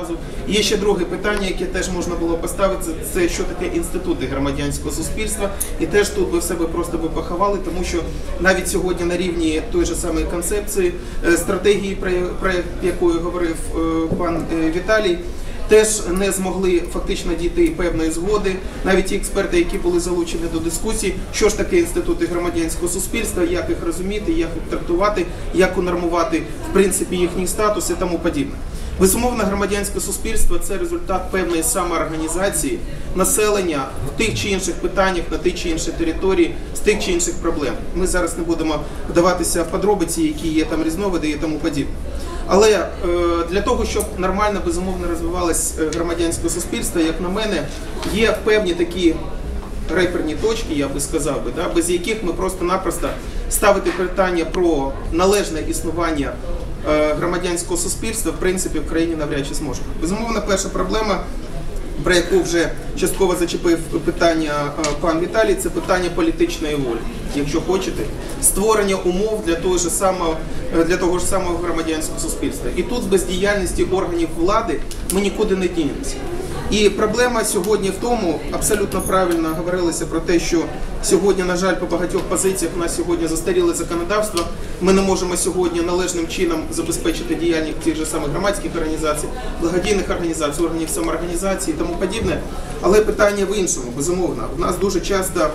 Разу є ще друге питання, яке теж можна було поставити. Це що таке інститути громадянського суспільства, і теж тут би в себе просто би поховали, тому що навіть сьогодні на рівні тої ж самої концепції е, стратегії, про, якою говорив е, пан е, Віталій. Теж не змогли фактично дійти певної згоди. Навіть ті експерти, які були залучені до дискусії, що ж таке інститути громадянського суспільства, як їх розуміти, як їх трактувати, як унормувати в принципі їхній статус і тому подібне. Безумовно, громадянське суспільство це результат певної самоорганізації населення в тих чи інших питаннях на тих чи іншій території з тих чи інших проблем. Ми зараз не будемо вдаватися в подробиці, які є там різновиди і тому подібне. Але е, для того, щоб нормально безумовно розвивалось е, громадянське суспільство, як на мене, є певні такі реперні точки, я би сказав би, да, без яких ми просто-напросто ставити питання про належне існування громадянського суспільства, в принципі, в країні навряд чи зможе. Безумовно, перша проблема. Про яку вже частково зачепив питання е, пан Віталій, це питання політичної волі, якщо хочете, створення умов для того ж самого е, для того ж самого громадянського суспільства. І тут без діяльності органів влади ми нікуди не дінемося. І проблема сьогодні в тому, абсолютно правильно говорилося про те, що сьогодні, на жаль, по багатьох позиціях у нас сьогодні застаріле законодавство. Ми не можемо сьогодні належним чином забезпечити діяльність тих же самих громадських організацій, благодійних організацій, органів самоорганізації і тому подібне. Але питання в іншому, безумовно. У нас дуже часто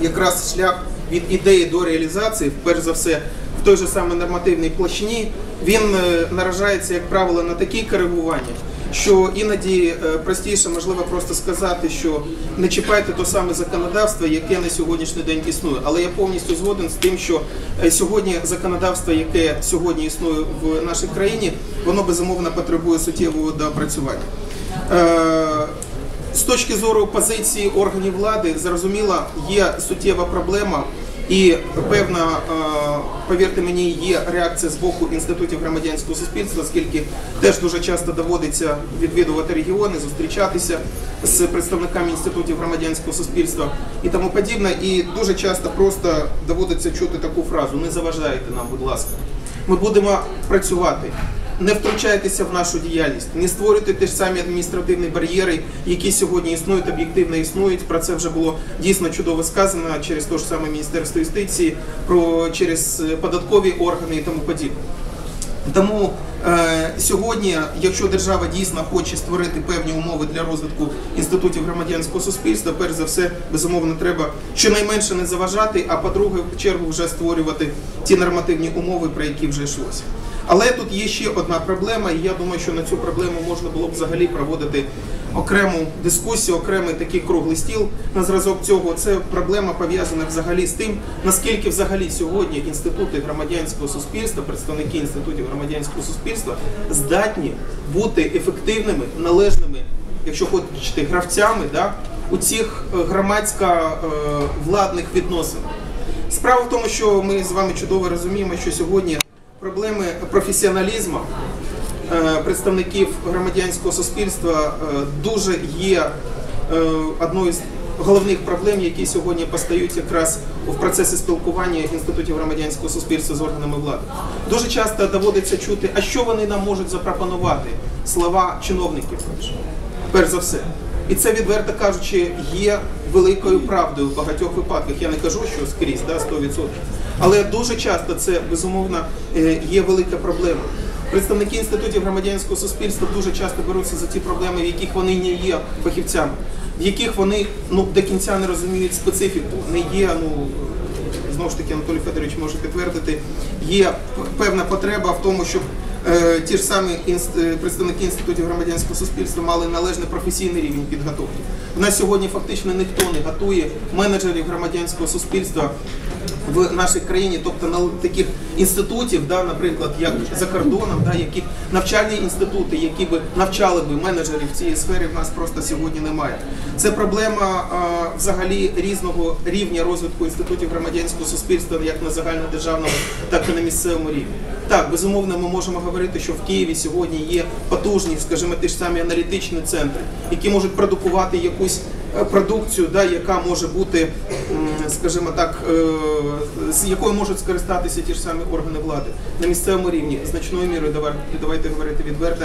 якраз шлях від ідеї до реалізації, перш за все, в той же самій нормативній площині, він е, наражається, як правило, на такі коригування, що іноді е, простіше можливо просто сказати, що не чіпайте то саме законодавство, яке на сьогоднішній день існує. Але я повністю згоден з тим, що е, сьогодні законодавство, яке сьогодні існує в нашій країні, воно безумовно потребує суттєвого доопрацювання. З точки зору позиції органів влади, зрозуміло, є суттєва проблема. І певна, е, повірте мені, є реакція з боку інститутів громадянського суспільства, оскільки теж дуже часто доводиться відвідувати регіони, зустрічатися з представниками інститутів громадянського суспільства і тому подібне. І дуже часто просто доводиться чути таку фразу: не заважайте нам, будь ласка. Ми будемо працювати. Не втручайтеся в нашу діяльність, не створюйте ті ж самі адміністративні бар'єри, які сьогодні існують, об'єктивно існують. Про це вже було дійсно чудово сказано через те ж саме Міністерство юстиції, про через е, податкові органи і тому подібне. Тому е, сьогодні, якщо держава дійсно хоче створити певні умови для розвитку інститутів громадянського суспільства, перш за все, безумовно, треба щонайменше не заважати, а по-друге, в чергу вже створювати ті нормативні умови, про які вже йшлося. Але тут є ще одна проблема, і я думаю, що на цю проблему можна було б взагалі проводити окрему дискусію, окремий такий круглий стіл на зразок цього. Це проблема пов'язана взагалі з тим, наскільки взагалі сьогодні інститути громадянського суспільства, представники інститутів громадянського суспільства здатні бути ефективними, належними, якщо хочете, гравцями да, у цих громадсько-владних відносинах. Справа в тому, що ми з вами чудово розуміємо, що сьогодні проблеми професіоналізму е, представників громадянського суспільства е, дуже є е, одною з головних проблем, які сьогодні постають якраз в процесі спілкування інститутів громадянського суспільства з органами влади. Дуже часто доводиться чути, а що вони нам можуть запропонувати слова чиновників, перш за все. І це, відверто кажучи, є великою правдою в багатьох випадках. Я не кажу, що скрізь, да, 100%. Але дуже часто це безумовно е, є велика проблема. Представники інститутів громадянського суспільства дуже часто беруться за ті проблеми, в яких вони не є фахівцями, в яких вони ну до кінця не розуміють специфіку, не є ну. Знову ж таки, Анатолій Федорович може підтвердити, є певна потреба в тому, щоб е, ті ж самі інст, е, представники інститутів громадянського суспільства мали належний професійний рівень підготовки. У нас сьогодні фактично ніхто не готує менеджерів громадянського суспільства в нашій країні, тобто на таких інститутів, да, наприклад, як за кордоном, да, які навчальні інститути, які би навчали би менеджерів цій сфері, в нас просто сьогодні немає. Це проблема а, взагалі різного рівня розвитку інститутів громадянського суспільства, як на загальнодержавному, так і на місцевому рівні. Так, безумовно, ми можемо говорити, що в Києві сьогодні є потужні, скажімо, ті ж самі аналітичні центри, які можуть продукувати якусь продукцію, да, яка може бути, скажімо так, е, з якою можуть скористатися ті ж самі органи влади на місцевому рівні, значною мірою давай- давайте говорити відверто,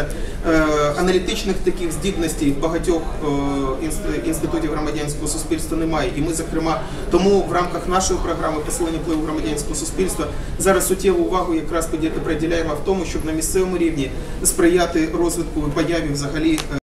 е, аналітичних таких здібностей багатьох е, інститутів громадянського суспільства немає. І ми, зокрема, тому в рамках нашої програми посилення впливу громадянського суспільства зараз суттєву увагу якраз поділяємо в тому, щоб на місцевому рівні сприяти розвитку появі взагалі. е,